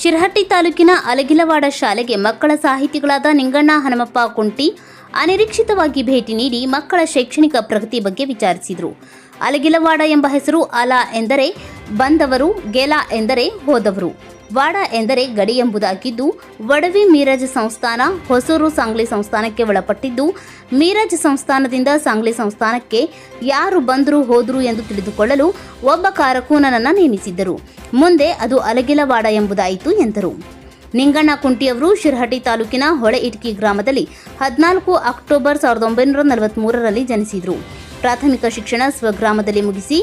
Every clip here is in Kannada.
ಶಿರಹಟ್ಟಿ ತಾಲೂಕಿನ ಅಲಗಿಲವಾಡ ಶಾಲೆಗೆ ಮಕ್ಕಳ ಸಾಹಿತಿಗಳಾದ ನಿಂಗಣ್ಣ ಹನುಮಪ್ಪ ಕುಂಟಿ ಅನಿರೀಕ್ಷಿತವಾಗಿ ಭೇಟಿ ನೀಡಿ ಮಕ್ಕಳ ಶೈಕ್ಷಣಿಕ ಪ್ರಗತಿ ಬಗ್ಗೆ ವಿಚಾರಿಸಿದರು. ಅಲಗಿಲವಾಡ ಎಂಬ ಹೆಸರು ಅಲ ಎಂದರೆ ಬಂದವರು, ಗೆಲ ಎಂದರೆ ಹೋದವರು. ವಾಡ ಎಂದರೆ ಗಡಿ ಎಂಬುದಾಗಿದ್ದು, ವಡವಿ ಮೀರಜ್ ಸಂಸ್ಥಾನ, ಹೊಸೂರು ಸಾಂಗ್ಲಿ ಸಂಸ್ಥಾನಕ್ಕೆ ಒಳಪಟ್ಟಿದ್ದು, ಮೀರಜ್ ಸಂಸ್ಥಾನದಿಂದ ಸಾಂಗ್ಲಿ ಸಂಸ್ಥಾನಕ್ಕೆ ಯಾರು ಬಂದರು ಹೋದರು ಎಂದು ತಿಳಿದುಕೊಳ್ಳಲು ಒಬ್ಬ ಕಾರಕೂನನನ್ನು ನೇಮಿಸಿದ್ದರು. ಮುಂದೆ ಅದು ಅಲಗಿಲವಾಡ ಎಂಬುದಾಯಿತು ಎಂದರು. ನಿಂಗಣ್ಣ ಕುಂಟಿಯವರು ಶಿರಹಟ್ಟಿ ತಾಲೂಕಿನ ಹೊಳೆ ಇಟ್ಕಿ ಗ್ರಾಮದಲ್ಲಿ ಹದಿನಾಲ್ಕು ಅಕ್ಟೋಬರ್ ಸಾವಿರದ ಒಂಬೈನೂರ ನಲವತ್ತ್ಮೂರರಲ್ಲಿ ಜನಿಸಿದರು. ಪ್ರಾಥಮಿಕ ಶಿಕ್ಷಣ ಸ್ವಗ್ರಾಮದಲ್ಲಿ ಮುಗಿಸಿ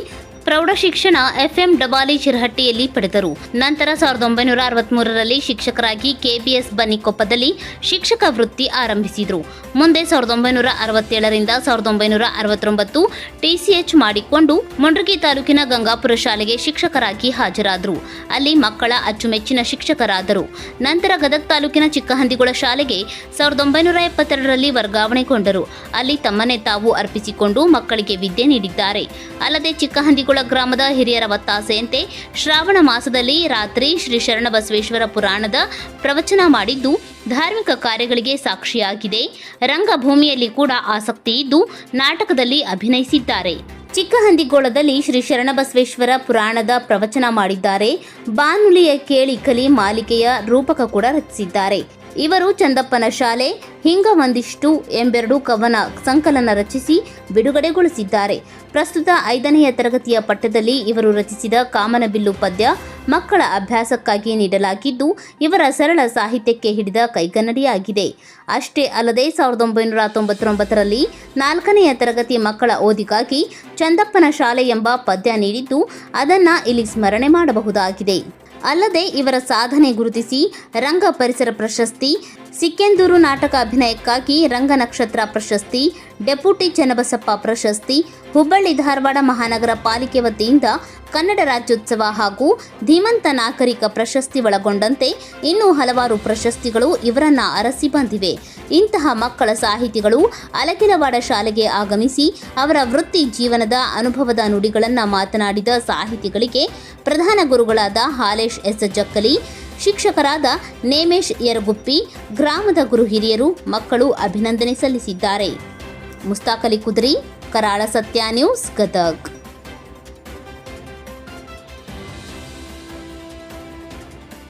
ಪ್ರೌಢ ಶಿಕ್ಷಣ ಎಫ್ಎಂ ಡಬಾಲಿ ಚಿರಹಟ್ಟಿಯಲ್ಲಿ ಪಡೆದರು. ನಂತರ ಸಾವಿರದ ಒಂಬೈನೂರ ಅರವತ್ಮೂರರಲ್ಲಿ ಶಿಕ್ಷಕರಾಗಿ ಕೆಬಿಎಸ್ ಬನ್ನಿಕೊಪ್ಪದಲ್ಲಿ ಶಿಕ್ಷಕ ವೃತ್ತಿ ಆರಂಭಿಸಿದರು. ಮುಂದೆ ಸಾವಿರದ ಒಂಬೈನೂರ ಅರವತ್ತೇಳರಿಂದ ಸಾವಿರದ ಒಂಬೈನೂರ ಅರವತ್ತೊಂಬತ್ತು ಟಿಸಿಎಚ್ ಮಾಡಿಕೊಂಡು ಮುಂಡ್ರಗಿ ತಾಲೂಕಿನ ಗಂಗಾಪುರ ಶಾಲೆಗೆ ಶಿಕ್ಷಕರಾಗಿ ಹಾಜರಾದರು. ಅಲ್ಲಿ ಮಕ್ಕಳ ಅಚ್ಚುಮೆಚ್ಚಿನ ಶಿಕ್ಷಕರಾದರು. ನಂತರ ಗದಗ ತಾಲೂಕಿನ ಚಿಕ್ಕಹಂದಿಗುಳ ಶಾಲೆಗೆ ಸಾವಿರದ ಒಂಬೈನೂರ ಎಪ್ಪತ್ತೆರಡರಲ್ಲಿ ವರ್ಗಾವಣೆಗೊಂಡರು. ಅಲ್ಲಿ ತಮ್ಮನ್ನೇ ತಾವು ಅರ್ಪಿಸಿಕೊಂಡು ಮಕ್ಕಳಿಗೆ ವಿದ್ಯೆ ನೀಡಿದ್ದಾರೆ. ಅಲ್ಲದೆ ಚಿಕ್ಕಹಂದಿಗುಳ ಗ್ರಾಮದ ಹಿರಿಯರ ಒತ್ತಾಸೆಯಂತೆ ಶ್ರಾವಣ ಮಾಸದಲ್ಲಿ ರಾತ್ರಿ ಶ್ರೀ ಶರಣಬಸವೇಶ್ವರ ಪುರಾಣದ ಪ್ರವಚನ ಮಾಡಿದ್ದು ಧಾರ್ಮಿಕ ಕಾರ್ಯಗಳಿಗೆ ಸಾಕ್ಷಿಯಾಗಿದೆ. ರಂಗಭೂಮಿಯಲ್ಲಿ ಕೂಡ ಆಸಕ್ತಿ ಇದ್ದು ನಾಟಕದಲ್ಲಿ ಅಭಿನಯಿಸಿದ್ದಾರೆ. ಚಿಕ್ಕಹಂದಿಗೋಳದಲ್ಲಿ ಶ್ರೀ ಶರಣಬಸವೇಶ್ವರ ಪುರಾಣದ ಪ್ರವಚನ ಮಾಡಿದ್ದಾರೆ. ಬಾನುಲಿಯ ಕೇಳಿ ಕಲಿ ಮಾಲಿಕೆಯ ರೂಪಕ ಕೂಡ ರಚಿಸಿದ್ದಾರೆ. ಇವರು ಚಂದಪ್ಪನ ಶಾಲೆ ಹಿಂಗ ಒಂದಿಷ್ಟು ಎಂಬೆರಡು ಕವನ ಸಂಕಲನ ರಚಿಸಿ ಬಿಡುಗಡೆಗೊಳಿಸಿದ್ದಾರೆ. ಪ್ರಸ್ತುತ ಐದನೆಯ ತರಗತಿಯ ಪಠ್ಯದಲ್ಲಿ ಇವರು ರಚಿಸಿದ ಕಾಮನಬಿಲ್ಲು ಪದ್ಯ ಮಕ್ಕಳ ಅಭ್ಯಾಸಕ್ಕಾಗಿ ನೀಡಲಾಗಿದ್ದು, ಇವರ ಸರಳ ಸಾಹಿತ್ಯಕ್ಕೆ ಹಿಡಿದ ಕೈಗನ್ನಡಿಯಾಗಿದೆ. ಅಷ್ಟೇ ಅಲ್ಲದೆ, ಸಾವಿರದ ಒಂಬೈನೂರ ತೊಂಬತ್ತೊಂಬತ್ತರಲ್ಲಿ ನಾಲ್ಕನೆಯ ತರಗತಿ ಮಕ್ಕಳ ಓದಿಗಾಗಿ ಚಂದಪ್ಪನ ಶಾಲೆ ಎಂಬ ಪದ್ಯ ನೀಡಿದ್ದು, ಅದನ್ನು ಇಲ್ಲಿ ಸ್ಮರಣೆ ಮಾಡಬಹುದಾಗಿದೆ. ಅಲ್ಲದೆ ಇವರ ಸಾಧನೆ ಗುರುತಿಸಿ ರಂಗ ಪರಿಸರ ಪ್ರಶಸ್ತಿ, ಸಿಕ್ಕೆಂದೂರು ನಾಟಕ ಅಭಿನಯಕ್ಕಾಗಿ ರಂಗ ನಕ್ಷತ್ರ ಪ್ರಶಸ್ತಿ, ಡೆಪ್ಯೂಟಿ ಚನ್ನಬಸಪ್ಪ ಪ್ರಶಸ್ತಿ, ಹುಬ್ಬಳ್ಳಿ ಧಾರವಾಡ ಮಹಾನಗರ ಪಾಲಿಕೆ ವತಿಯಿಂದ ಕನ್ನಡ ರಾಜ್ಯೋತ್ಸವ ಹಾಗೂ ಧೀಮಂತ ನಾಗರಿಕ ಪ್ರಶಸ್ತಿ ಒಳಗೊಂಡಂತೆ ಇನ್ನೂ ಹಲವಾರು ಪ್ರಶಸ್ತಿಗಳು ಇವರನ್ನ ಅರಸಿ ಬಂದಿವೆ. ಇಂತಹ ಮಕ್ಕಳ ಸಾಹಿತಿಗಳು ಅಲಕಿನವಾಡ ಶಾಲೆಗೆ ಆಗಮಿಸಿ ಅವರ ವೃತ್ತಿ ಜೀವನದ ಅನುಭವದ ನುಡಿಗಳನ್ನು ಮಾತನಾಡಿದ ಸಾಹಿತಿಗಳಿಗೆ ಪ್ರಧಾನ ಗುರುಗಳಾದ ಹಾಲೇಶ್ ಎಸ್ ಜಕ್ಕಲಿ, ಶಿಕ್ಷಕರಾದ ನೇಮೇಶ್ ಯರಗುಪ್ಪಿ, ಗ್ರಾಮದ ಗುರು ಹಿರಿಯರು, ಮಕ್ಕಳು ಅಭಿನಂದನೆ ಸಲ್ಲಿಸಿದ್ದಾರೆ. ಮುಸ್ತಾಕಲಿ ಕುದ್ರಿ, ಕರಾಳ ಸತ್ಯ ನ್ಯೂಸ್, ಗದಗ್.